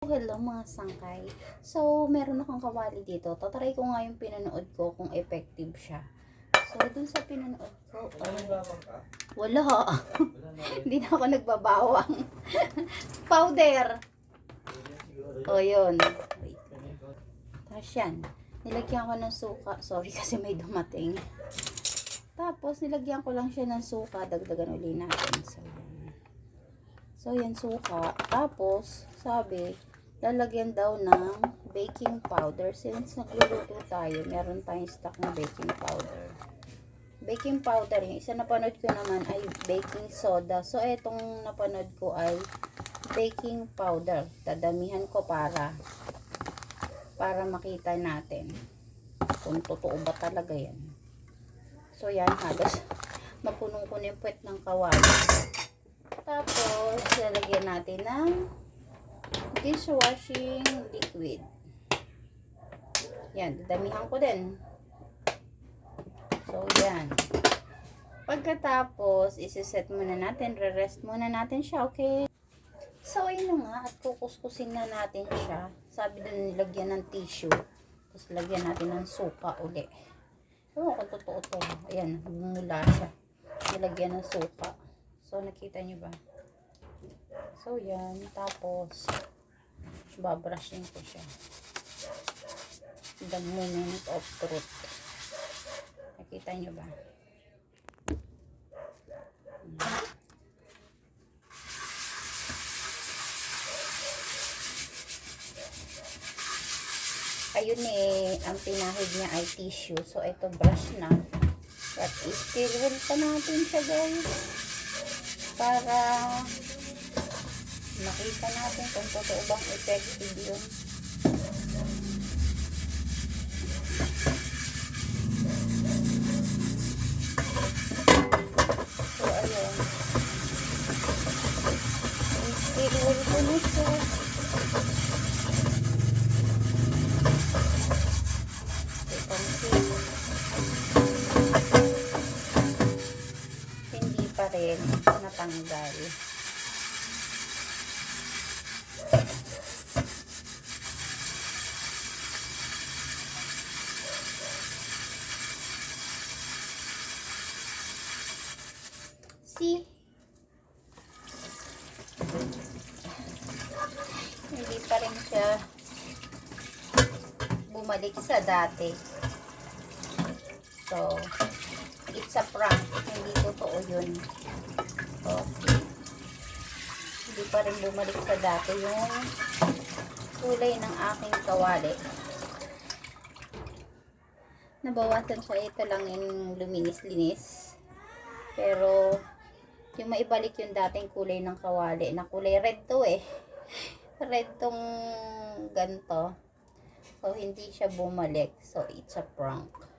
Hello mga sangkay. So, meron akong kawali dito. Tatry ko nga yung pinanood ko kung effective siya. So, dun sa pinanood ko, ay, wala. Hindi na ako nagbabawang. Powder. O, yun. Wait. Tapos yan. Nilagyan ko ng suka. Sorry kasi may dumating. Tapos, nilagyan ko lang siya ng suka. Dagdagan uli natin. So. So, yan suka. Tapos, sabi, lalagyan daw ng baking powder. Since nagluluto tayo, meron tayong stock ng baking powder. Baking powder, yung isa napanood ko naman ay baking soda. So, etong napanood ko ay baking powder. Dadamihan ko para para makita natin kung totoo ba talaga yan. So, yan, halos mapunong ko na yung puwet ng kawali. Tapos, lalagyan natin ng dishwashing liquid. Yan, dadamihan ko din. So, yan. Pagkatapos, isiset muna natin, re-rest muna natin siya, okay? So, ayun nga, at kukuskusin na natin siya. Sabi doon, nilagyan ng tissue. Tapos, lagyan natin ng suka uli. Ewan ko totoo to. Ayan, bumula siya. Nilagyan ng suka. So, nakita nyo ba? So, yan. Tapos, babrushin ko siya. The moment of truth. Nakita nyo ba? Ayun eh, ang pinahid niya ay tissue. So, ito brush na. I-still wheel pa natin siya guys. Para makita natin kung totoo bang effective yun. So, ayun. Wheel ko siya. Hindi pa rin natanggal. See? Hindi pa rin siya bumalik sa dati. So, it's a prank. Hindi totoo yun. Okay. Hindi pa rin bumalik sa dati yung kulay ng aking kawali. Nabawasan siya. Ito lang yung luminis-linis. Pero, yung maibalik yung dating kulay ng kawali. Na kulay red to eh. red tong ganto. So, hindi siya bumalik. So, it's a prank.